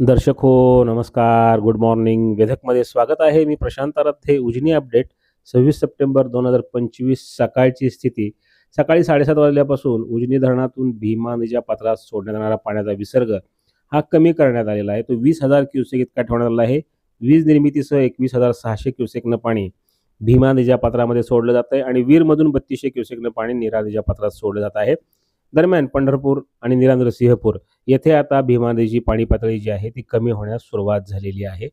दर्शक हो नमस्कार. गुड मॉर्निंग वेधकमध्ये स्वागत आहे. मी प्रशांत हे उजनी अपडेट. सव्वीस सप्टेंबर दोन हजार पंचवीस सकाळची स्थिती. सकाळी साडेसात वाजल्यापासून उजनी धरणातून भीमा नदीच्या पात्रात सोडण्यात येणारा पाण्याचा विसर्ग हा कमी करण्यात आलेला आहे. तो वीस हजार क्युसेक इतका ठेवण्यात आला आहे. वीज निर्मितीसह एकवीस हजार सहाशे क्युसेकनं पाणी भीमा नदीच्या पात्रामध्ये सोडलं जात आहे आणि वीरमधून बत्तीसशे क्युसेकनं पाणी नीरा नदीच्या पात्रात सोडलं जात आहे. दरम्यान पंढरपूर आणि निरांद्रसिंहपूर येथे आता भीमा नदीची पाणी पातळी जी आहे ती कमी होण्यास सुरुवात झालेली आहे.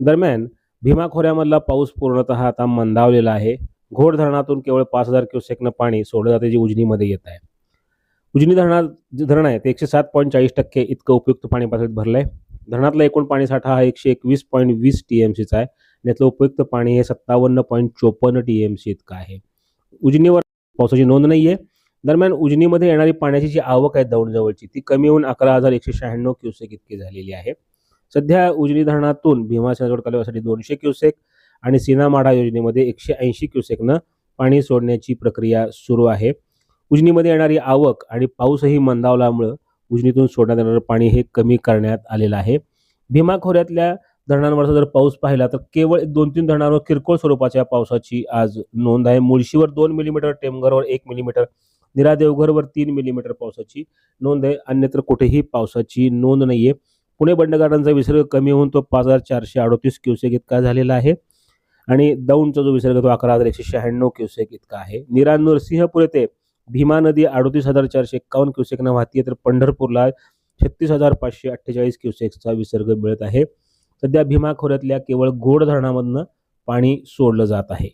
दरम्यान भीमा खोऱ्यामधला पाऊस पूर्णतः आता मंदावलेला आहे. घोड धरणातून केवळ पाच हजार क्युसेकनं पाणी सोडलं जाते जे उजनीमध्ये येत आहे. उजनी धरणात जे धरण आहे ते एकशे सात पॉईंट चाळीस टक्के इतकं उपयुक्त पाणी पातळीत भरलं आहे धरणातला एकूण पाणी साठा हा एकशे एकवीस पॉईंट वीस टी एम सीचा आहे. आणि यातलं उपयुक्त पाणी हे सत्तावन्न पॉईंट चोपन्न टी एम सी इतकं आहे. उजनीवर पावसाची नोंद नाही आहे दरम्यान उजनीमध्ये येणारी पाण्याची जी आवक आहे दौंडजवळची ती कमी होऊन अकरा हजार एकशे शहाण्णव क्युसेक इतकी झालेली आहे. सध्या उजनी धरणातून भीमाशंकर कालव्यासाठी दोनशे क्युसेक आणि सीनामाढा योजनेमध्ये एकशे ऐंशी क्युसेकनं पाणी सोडण्याची प्रक्रिया सुरू आहे. उजनीमध्ये येणारी आवक आणि पाऊसही मंदावल्यामुळं उजनीतून सोडण्यात येणारं पाणी हे कमी करण्यात आलेलं आहे. भीमा खोऱ्यातल्या धरणांवरचा जर पाऊस पाहिला तर केवळ दोन तीन धरणांवर किरकोळ स्वरूपाच्या पावसाची आज नोंद आहे. मुळशीवर दोन मिलीमीटर टेमघरवर एक मिलीमीटर निरा देवघरवर तीन मिलीमीटर पावसाची नोंद आहे. अन्यत्र कुठेही पावसाची नोंद नाहीये. पुणे बंडगार्डनचा विसर्ग कमी होऊन तो पाच हजार चारशे अडोतीस क्युसेक इतका झालेला आहे. आणि दौंडचा जो विसर्ग तो अकरा हजार एकशे शहाण्णव क्युसेक इतका आहे. निरा नरसिंहपूर येथे भीमा नदी अडोतीस हजार चारशे एक्कावन्न क्युसेकनं वाहतीये तर पंढरपूरला छत्तीस हजार पाचशे अठ्ठेचाळीस क्युसेक्सचा विसर्ग मिळत आहे. सध्या भीमा खोऱ्यातल्या केवळ गोड धरणामधनं पाणी सोडलं जात आहे.